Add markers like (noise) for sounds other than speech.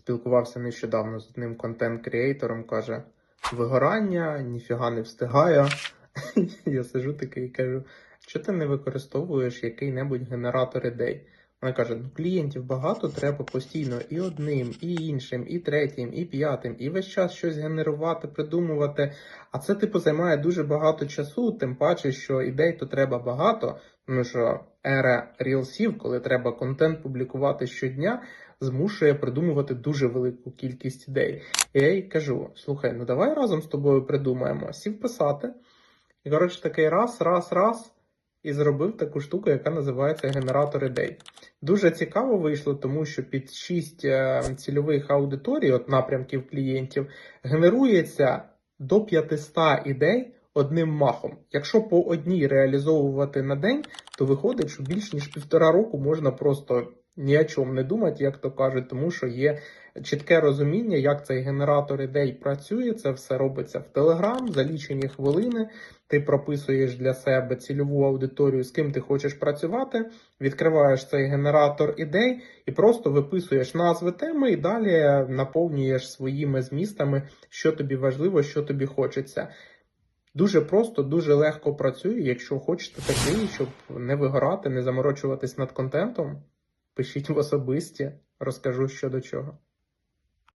Спілкувався нещодавно з одним контент-кріейтором, каже: вигорання, ніфіга не встигаю. (laughs) Я сижу такий і кажу, що ти не використовуєш який-небудь генератор ідей? Вона каже: ну клієнтів багато, треба постійно і одним, і іншим, і третім, і п'ятим, і весь час щось генерувати, придумувати. А це, типу, займає дуже багато часу, тим паче, що ідей то треба багато, тому що ера рілсів, коли треба контент публікувати щодня, змушує придумувати дуже велику кількість ідей. І я їй кажу: слухай, ну давай разом з тобою придумаємо, сів писати. І коротше такий раз, раз, раз. І зробив таку штуку, яка називається генератор ідей. Дуже цікаво вийшло, тому що під 6 цільових аудиторій, от напрямків клієнтів, генерується до 500 ідей одним махом. Якщо по одній реалізовувати на день, то виходить, що більш ніж півтора року можна просто ні о чому не думати, як то кажуть, тому що є чітке розуміння, як цей генератор ідей працює. Це все робиться в Telegram за лічені хвилини. Ти прописуєш для себе цільову аудиторію, з ким ти хочеш працювати, відкриваєш цей генератор ідей і просто виписуєш назви теми і далі наповнюєш своїми змістами, що тобі важливо, що тобі хочеться. Дуже просто, дуже легко працює. Якщо хочете такий, щоб не вигорати, не заморочуватись над контентом, пишіть в особисті, розкажу що до чого.